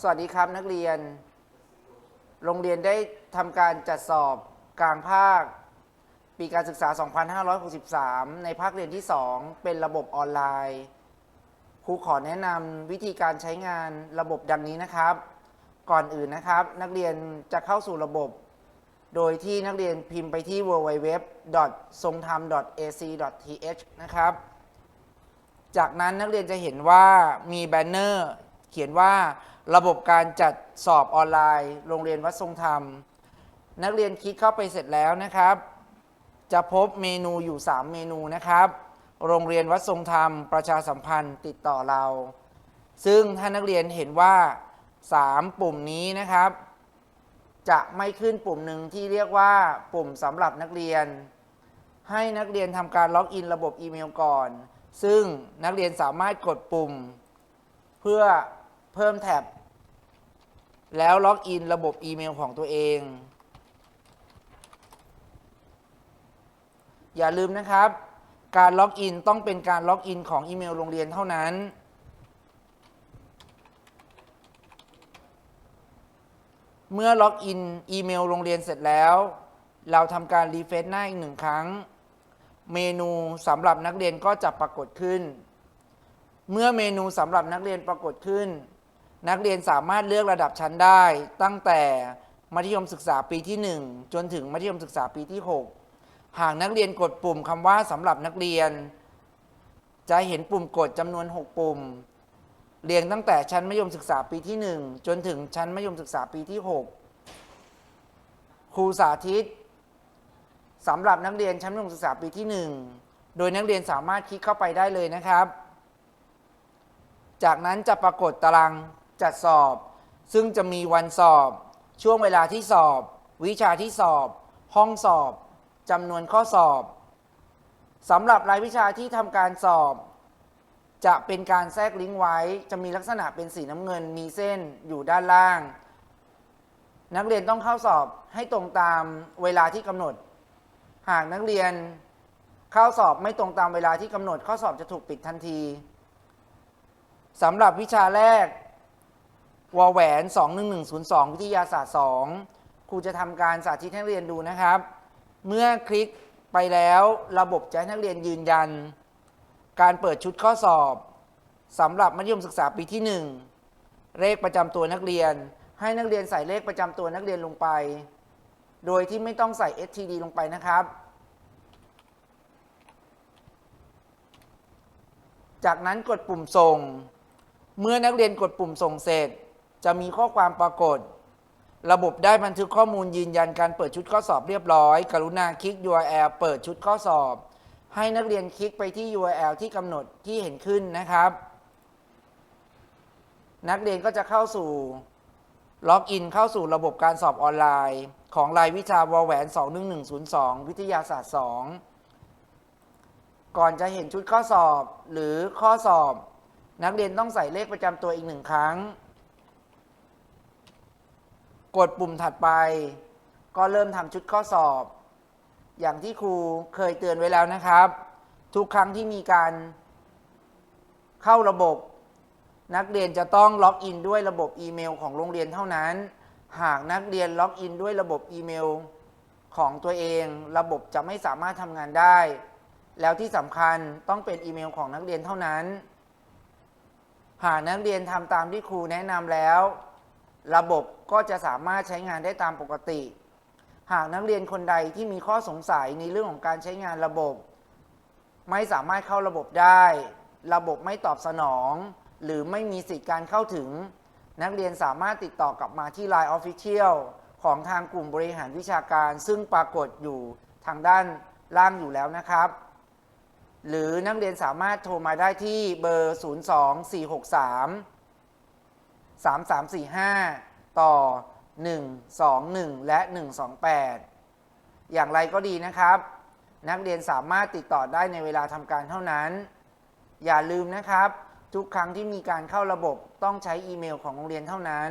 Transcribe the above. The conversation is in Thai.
สวัสดีครับนักเรียน โรงเรียนได้ทำการจัดสอบกลางภาค ปีการศึกษา 2563 ในภาคเรียนที่ 2 เป็นระบบออนไลน์ครูขอแนะนำวิธีการใช้งานระบบดังนี้นะครับ ก่อนอื่นนะครับ นักเรียนจะเข้าสู่ระบบ โดยที่นักเรียนพิมพ์ไปที่ www. ทรงธรรม ac. th นะครับ จากนั้นนักเรียนจะเห็นว่ามีแบนเนอร์ ขียนว่าระบบการจัดสอบออนไลน์ โรงเรียนวัดทรงธรรม นักเรียนคลิกเข้าไปเสร็จแล้วนะครับ จะพบเมนูอยู่ 3 เมนูนะครับ โรงเรียนวัดทรงธรรม ประชาสัมพันธ์ติดต่อเรา ซึ่งถ้านักเรียนเห็นว่า 3 ปุ่มนี้นะครับ จะไม่ขึ้นปุ่มหนึ่งที่เรียกว่าปุ่มสำหรับนักเรียน ให้นักเรียนทำการล็อกอินระบบอีเมลก่อน ซึ่งนักเรียนสามารถกดปุ่ม เพื่อ เพิ่มแท็บ แล้วล็อกอินระบบอีเมลของตัวเอง อย่าลืมนะครับ การล็อกอินต้องเป็นการล็อกอินของอีเมลโรงเรียนเท่านั้น เมื่อล็อกอินอีเมลโรงเรียนเสร็จแล้ว เราทำการรีเฟรชหน้าอีกหนึ่งครั้ง เมนูสำหรับนักเรียนก็จะปรากฏขึ้นเมื่อเมนูสำหรับนักเรียนปรากฏขึ้น นักเรียนสามารถเลือกระดับชั้นได้ ตั้งแต่มัธยมศึกษาปีที่ 1 จนถึงมัธยมศึกษาปีที่ 6 หากนักเรียนกดปุ่มคำว่าสำหรับนักเรียน จะเห็นปุ่มกดจำนวน 6 ปุ่ม เรียงตั้งแต่ชั้นมัธยมศึกษาปีที่ 1 จนถึงชั้นมัธยมศึกษาปีที่ 6 ครูสาธิตสำหรับนักเรียนชั้นมัธยมศึกษาปีที่ 1 โดยนักเรียนสามารถคลิกเข้าไปได้เลยนะครับ จากนั้นจะปรากฏตาราง จัดสอบ ซึ่งจะมีวันสอบ ช่วงเวลาที่สอบ วิชาที่สอบ ห้องสอบจำนวนข้อสอบสำหรับรายวิชาที่ทำการสอบ จะเป็นการแทรกลิงก์ไว้ จะมีลักษณะเป็นสีน้ำเงิน มีเส้นอยู่ด้านล่าง นักเรียนต้องเข้าสอบให้ตรงตามเวลาที่กำหนด หากนักเรียนเข้าสอบไม่ตรงตามเวลาที่กำหนด ข้อสอบจะถูกปิดทันทีสำหรับวิชาแรก วอแหวน 21102 วิทยาศาสตร์ 2 ครูจะทำการสาธิตให้นักเรียนดูนะครับ เมื่อคลิกไปแล้วระบบจะให้นักเรียนยืนยัน การเปิดชุดข้อสอบสำหรับมัธยมศึกษาปีที่ 1 เลขประจำตัวนักเรียน ให้นักเรียนใส่เลขประจำตัวนักเรียนลงไป โดยที่ไม่ต้องใส่ STD ลงไปนะครับ จากนั้นกดปุ่มส่ง เมื่อนักเรียนกดปุ่มส่งเสร็จ จะมีข้อความปรากฏ ระบบได้บันทึกข้อมูลยืนยันการเปิดชุดข้อสอบเรียบร้อย กรุณาคลิก URL เปิดชุดข้อสอบ ให้นักเรียนคลิกไปที่ URL ที่กำหนดที่เห็นขึ้นนะครับ นักเรียนก็จะเข้าสู่ล็อกอินเข้าสู่ระบบการสอบออนไลน์ ของรายวิชาวอแหวน 21102 วิทยาศาสตร์ 2 ก่อนจะเห็นชุดข้อสอบหรือข้อสอบ นักเรียนต้องใส่เลขประจำตัวอีกหนึ่งครั้ง กดปุ่มถัดไป ก็เริ่มทำชุดข้อสอบ อย่างที่ครูเคยเตือนไว้แล้วนะครับ ทุกครั้งที่มีการเข้าระบบ นักเรียนจะต้องล็อกอินด้วยระบบอีเมลของโรงเรียนเท่านั้น หากนักเรียนล็อกอินด้วยระบบอีเมลของตัวเอง ระบบจะไม่สามารถทำงานได้ แล้วที่สำคัญต้องเป็นอีเมลของนักเรียนเท่านั้น หากนักเรียนทำตามที่ครูแนะนำแล้ว ระบบก็จะสามารถใช้งานได้ตามปกติ หากนักเรียนคนใดที่มีข้อสงสัยในเรื่องของการใช้งานระบบ ไม่สามารถเข้าระบบได้ ระบบไม่ตอบสนอง หรือไม่มีสิทธิการเข้าถึง นักเรียนสามารถติดต่อกลับมาที่ Line Official ของทางกลุ่มบริหารวิชาการ ซึ่งปรากฏอยู่ทางด้านล่างอยู่แล้วนะครับ หรือนักเรียนสามารถโทรมาได้ที่เบอร์ 02463 3345 ต่อ 121 และ 128 อย่างไรก็ดีนะครับ นักเรียนสามารถติดต่อได้ในเวลาทำการเท่านั้น อย่าลืมนะครับ ทุกครั้งที่มีการเข้าระบบต้องใช้อีเมลของโรงเรียนเท่านั้น